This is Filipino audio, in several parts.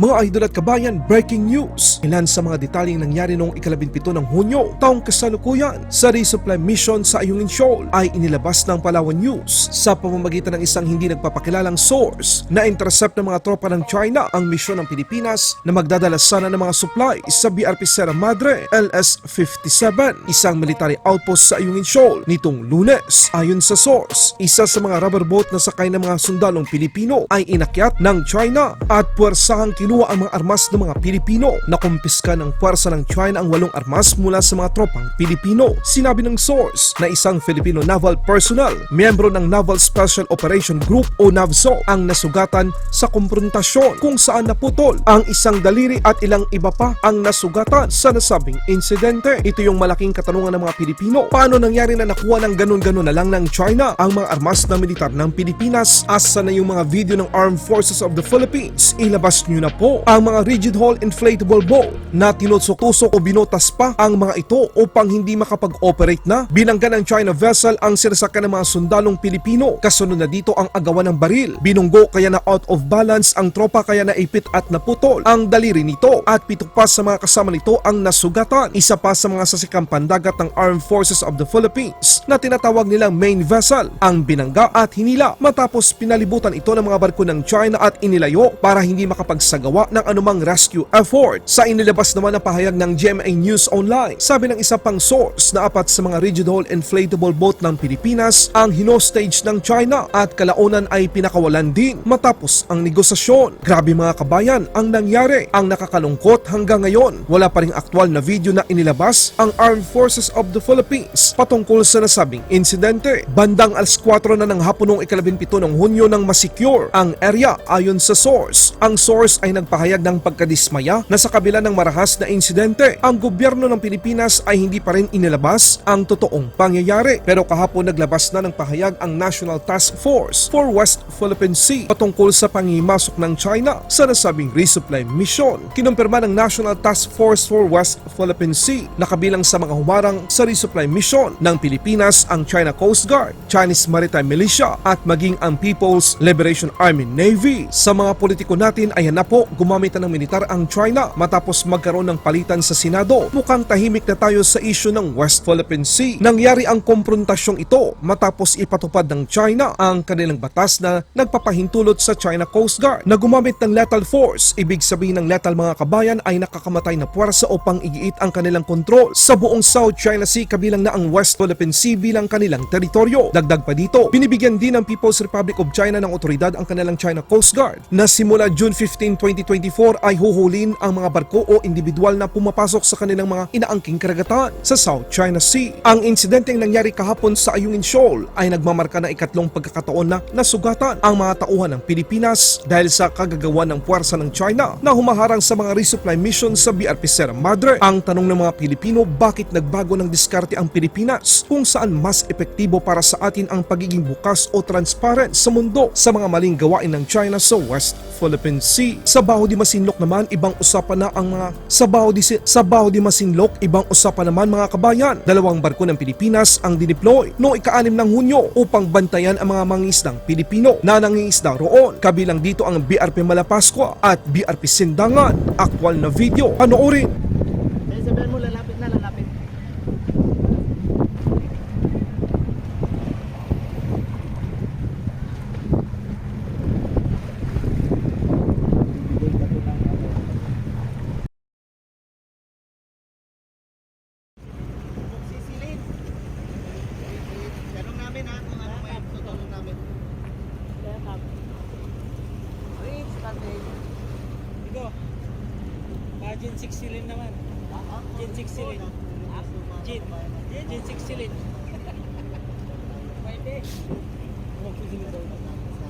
Mga idol at kabayan, breaking news! Ilan sa mga detalyeng nangyari noong ikalabimpito ng Hunyo, taong kasalukuyan sa resupply mission sa Ayungin Shoal ay inilabas ng Palawan News sa pamamagitan ng isang hindi nagpapakilalang source na intercept ng mga tropa ng China ang misyon ng Pilipinas na magdadala sana ng mga supply sa BRP Sierra Madre LS-57, isang military outpost sa Ayungin Shoal nitong lunes. Ayon sa source, isa sa mga rubber boat na sakay ng mga sundalong Pilipino ay inakyat ng China at puwersahang kinuha ang mga armas ng mga Pilipino na kumpiska ng puwersa ng China ang walong armas mula sa mga tropang Pilipino. Sinabi ng source na isang Filipino naval personnel, miyembro ng Naval Special Operation Group o NAVSO ang nasugatan sa komprontasyon kung saan naputol ang isang daliri at ilang iba pa ang nasugatan sa nasabing insidente. Ito yung malaking katanungan ng mga Pilipino. Paano nangyari na nakuha ng ganun-ganun na lang ng China ang mga armas ng militar ng Pilipinas? Asa na yung mga video ng Armed Forces of the Philippines? Ilabas nyo na po ang mga rigid hull inflatable boat na tinutusok-tusok o binotas pa ang mga ito upang hindi makapag-operate na. Binangga ng China vessel ang sinasakyan ng mga sundalong Pilipino. Kasunod na dito ang agawan ng baril. Binunggo kaya na out of balance ang tropa kaya na ipit at naputol ang daliri nito at pito pa sa mga kasama nito ang nasugatan. Isa pa sa mga sasikang pandagat ng Armed Forces of the Philippines na tinatawag nilang main vessel ang binangga at hinila matapos pinalibutan ito ng mga barko ng China at inilayo para hindi makapagsagawa ng anumang rescue effort. Sa inilabas naman na pahayag ng GMA News Online, sabi ng isa pang source na apat sa mga rigid hull inflatable boat ng Pilipinas ang hinostage ng China at kalaunan ay pinakawalan din matapos ang negosasyon. Grabe mga kabayan ang nangyari. Ang nakakalungkot hanggang ngayon, wala pa ring aktwal na video na inilabas ang Armed Forces of the Philippines patungkol sa nasabing insidente. Bandang alas 4 na ng hapon noong ikalabimpito ng Hunyo nang masecure ang area ayon sa source. Ang source ay nagpahayag ng pagkadismaya na sa kabila ng marahas na insidente, ang gobyerno ng Pilipinas ay hindi pa rin inilabas ang totoong pangyayari. Pero kahapon naglabas na ng pahayag ang National Task Force for West Philippine Sea patungkol sa pangimasok ng China sa nasabing resupply mission. Kinumpirma ng National Task Force for West Philippine Sea na kabilang sa mga humarang sa resupply mission ng Pilipinas ang China Coast Guard, Chinese Maritime Militia at maging ang People's Liberation Army Navy. Sa mga politiko natin ay hanap po gumamit na ng militar ang China matapos magkaroon ng palitan sa Senado. Mukhang tahimik na tayo sa issue ng West Philippine Sea. Nangyari ang komprontasyong ito matapos ipatupad ng China ang kanilang batas na nagpapahintulot sa China Coast Guard na gumamit ng lethal force. Ibig sabihin ng lethal mga kabayan ay nakakamatay na puwersa upang igiit ang kanilang kontrol sa buong South China Sea kabilang na ang West Philippine Sea bilang kanilang teritoryo. Dagdag pa dito, binibigyan din ng People's Republic of China ng otoridad ang kanilang China Coast Guard na simula June 15, 2024 ay huhulin ang mga barko o individual na pumapasok sa kanilang mga inaangking karagatan sa South China Sea. Ang insidenteng nangyari kahapon sa Ayungin Shoal ay nagmamarka ng ikatlong pagkakataon na nasugatan ang mga tauhan ng Pilipinas dahil sa kagagawa ng puwersa ng China na humaharang sa mga resupply mission sa BRP Sierra Madre. Ang tanong ng mga Pilipino, bakit nagbago ng diskarte ang Pilipinas kung saan mas epektibo para sa atin ang pagiging bukas o transparent sa mundo sa mga maling gawain ng China sa West Philippine Sea. Sa Baho di Masinloc naman, ibang usapan na ang mga sa Baho di, sa Baho di Masinloc, ibang usapan naman mga kabayan. Dalawang barko ng Pilipinas ang dineploy noong ika-anim ng Hunyo upang bantayan ang mga mangingisdang Pilipino na nangingisda roon. Kabilang dito ang BRP Malapascua at BRP Sindangan. Aktwal na video, panoorin. Lalapit. Naman. Gin 6 silin. Gin. Gin 6 silin. Pwede.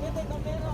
Pwede ka pero.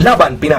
Laban Pinas.